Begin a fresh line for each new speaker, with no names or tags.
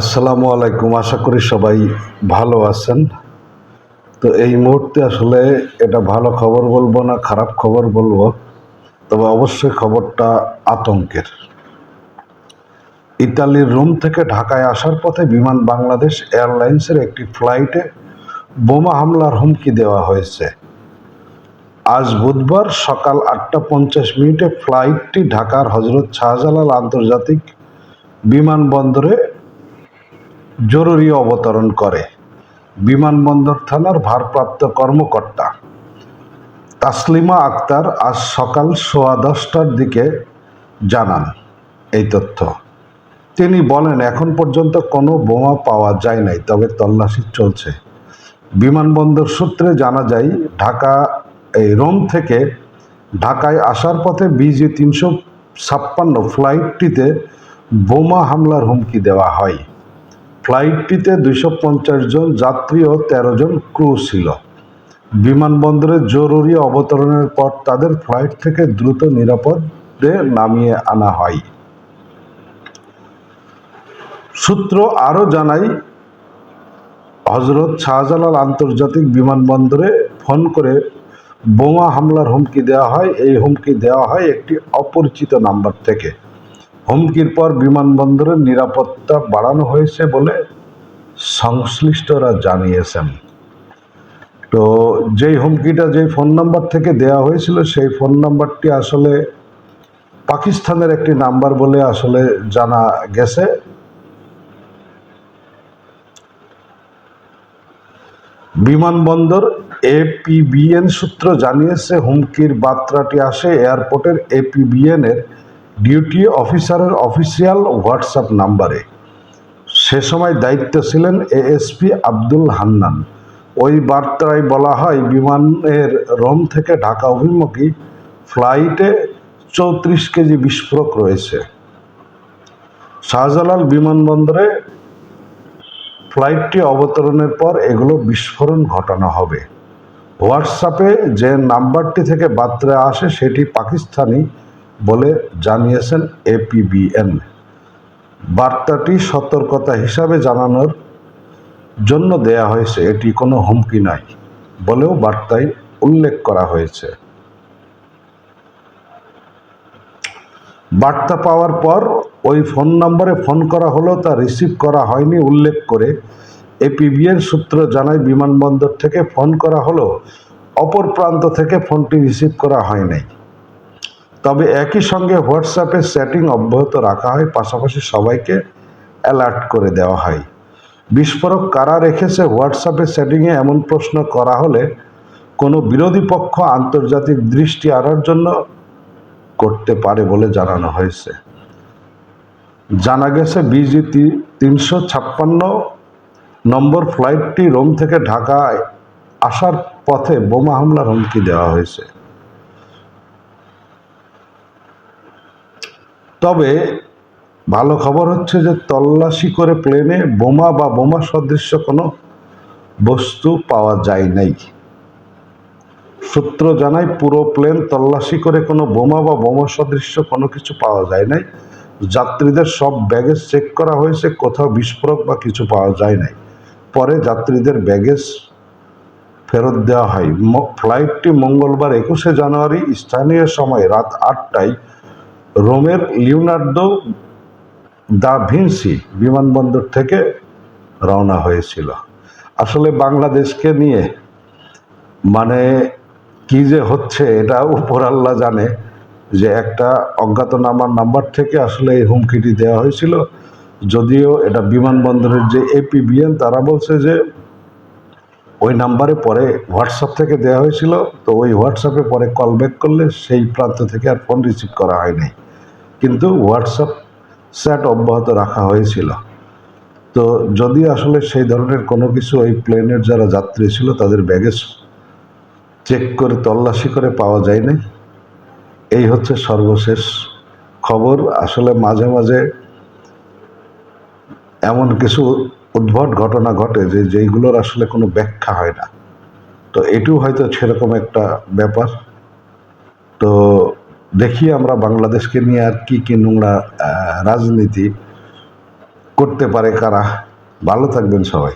আসসালামু আলাইকুম, আশা করি সবাই ভালো আছেন। তো এই মুহূর্তে আসলে এটা ভালো খবর বলব না, খারাপ খবর বলব, তবে অবশ্যই খবরটা আতঙ্কের। ইতালির রোম থেকে ঢাকায় আসার পথে বিমান বাংলাদেশ এয়ারলাইন্সের একটি ফ্লাইটে বোমা হামলার হুমকি দেওয়া হয়েছে। আজ বুধবার সকাল আটটা পঞ্চাশ মিনিটে ফ্লাইটটি ঢাকার হজরত শাহজালাল আন্তর্জাতিক বিমানবন্দরে জরুরি অবতরণ করে। বিমানবন্দর থানার ভারপ্রাপ্ত কর্মকর্তা তাসলিমা আক্তার আজ সকাল সোয়া দশটার দিকে জানান এই তথ্য। তিনি বলেন, এখন পর্যন্ত কোনো বোমা পাওয়া যায় নাই, তবে তল্লাশি চলছে। বিমানবন্দর সূত্রে জানা যায়, ঢাকা, এই রোম থেকে ঢাকায় আসার পথে বিজি তিনশো ছাপ্পান্ন ফ্লাইটটিতে বোমা হামলার হুমকি দেওয়া হয়। ফ্লাইটটিতে দুইশো পঞ্চাশ জন যাত্রী ও তেরো জন ক্রু ছিল। বিমানবন্দরে জরুরি অবতরণের পর তাদের ফ্লাইট থেকে দ্রুত নিরাপদে নামিয়ে আনা হয়। সূত্র আরও জানায়, হজরত শাহজালাল আন্তর্জাতিক বিমানবন্দরে ফোন করে বোমা হামলার হুমকি দেওয়া হয়। এই হুমকি দেওয়া হয় একটি অপরিচিত নাম্বার থেকে। হুমকির পর বিমানবন্দরের নিরাপত্তা বাড়ানো হয়েছে বলে সংশ্লিষ্টরা জানিয়েছেন। তো যেই হুমকিটা যেই ফোন নাম্বার থেকে দেওয়া হয়েছিল, সেই ফোন নাম্বারটি আসলে পাকিস্তানের একটি নাম্বার বলে আসলে জানা গেছে। বিমানবন্দর এপিবিএন সূত্র জানিয়েছে, হুমকির বার্তাটি আসে এয়ারপোর্টের এপিবিএন এর ডিউটি অফিসারের অফিসিয়াল হোয়াটসঅ্যাপ নাম্বারে। সে সময় দায়িত্ব ছিলেন এএসপি আব্দুল হান্নান। ওই বার্তায় বলা হয়, বিমানের রোম থেকে ঢাকা অভিমুখী ফ্লাইটে চৌত্রিশ কেজি বিস্ফোরক রয়েছে। শাহজালাল বিমানবন্দরে ফ্লাইটটি অবতরণের পর এগুলো বিস্ফোরণ ঘটানো হবে। হোয়াটসঅ্যাপে যে নাম্বারটি থেকে বার্তা আসে, সেটি পাকিস্তানি বলে জানিয়েছেন এপিবিএন। বার্তাটি সতর্কতা হিসাবে জানানোর জন্য দেয়া হয়েছে। এটি কোনো হুমকি নয় বলেও বার্তায় উল্লেখ করা হয়েছে। বার্তা পাওয়ার পর ওই ফোন নম্বরে ফোন করা হলো, তা রিসিভ করা হয়নি উল্লেখ করে এপিবিএন সূত্র জানায়, বিমানবন্দর থেকে ফোন করা হলো, অপর প্রান্ত থেকে ফোনটি রিসিভ করা হয় নাই। তবে একই সঙ্গে হোয়াটসঅ্যাপে সেটিং অব্যাহত রাখা হয়, পাশাপাশি সবাইকে অ্যালার্ট করে দেওয়া হয়। বিস্ফোরক কারা রেখেছে হোয়াটসঅ্যাপে সেটিংয়ে এমন প্রশ্ন করা হলে কোনো বিরোধী পক্ষ আন্তর্জাতিক দৃষ্টি আনার জন্য করতে পারে বলে জানানো হয়েছে। জানা গেছে বিজি তিনশো ছাপ্পান্ন নম্বর ফ্লাইটটি রোম থেকে ঢাকায় আসার পথে বোমা হামলার হুমকি দেওয়া হয়েছে। তবে ভালো খবর হচ্ছে যে তল্লাশি করে প্লেনে বোমা বা বোমা সদৃশ্য কোনো বস্তু পাওয়া যায় নাই। সূত্র জানায় পুরো প্লেন তল্লাশি করে কোনো বোমা বা বোমা সদৃশ্য কোনো কিছু পাওয়া যায় নাই। যাত্রীদের সব ব্যাগেজ চেক করা হয়েছে, কোথাও বিস্ফোরক বা কিছু পাওয়া যায় নাই। পরে যাত্রীদের ব্যাগেজ ফেরত দেওয়া হয়। ফ্লাইটটি মঙ্গলবার একুশে জানুয়ারি স্থানীয় সময় রাত আটটায় রোমের লিওনার্দো দা ভিনসি বিমানবন্দর থেকে রওনা হয়েছিল। আসলে বাংলাদেশকে নিয়ে মানে কি যে হচ্ছে এটা উপর আল্লাহ জানে যে একটা অজ্ঞাতনামার নাম্বার থেকে আসলে এই হুমকিটি দেওয়া হয়েছিল। যদিও এটা বিমানবন্দরের যে এপিবিএন, তারা বলছে যে ওই নাম্বারে পরে হোয়াটসঅ্যাপ থেকে দেওয়া হয়েছিল। তো ওই হোয়াটসঅ্যাপে পরে কল ব্যাক করলে সেই প্রান্ত থেকে আর ফোন রিসিভ করা হয়নি। কিন্তু হোয়াটসঅ্যাপ স্যাট অব্যাহত রাখা হয়েছিল। তো যদি আসলে সেই ধরনের কোনো কিছু ওই প্লেনের যারা যাত্রী ছিল, তাদের ব্যাগেজ চেক করে, তল্লাশি করে পাওয়া যায়নি। এই হচ্ছে সর্বশেষ খবর। আসলে মাঝে মাঝে এমন কিছু উদ্ভট ঘটনা ঘটে যে, যেইগুলোর আসলে কোনো ব্যাখ্যা হয় না। তো এটিও হয়তো সেরকম একটা ব্যাপার। তো দেখি আমরা বাংলাদেশকে নিয়ে আর কি কি নোংরা রাজনীতি করতে পারে কারা? ভালো থাকবেন সবাই।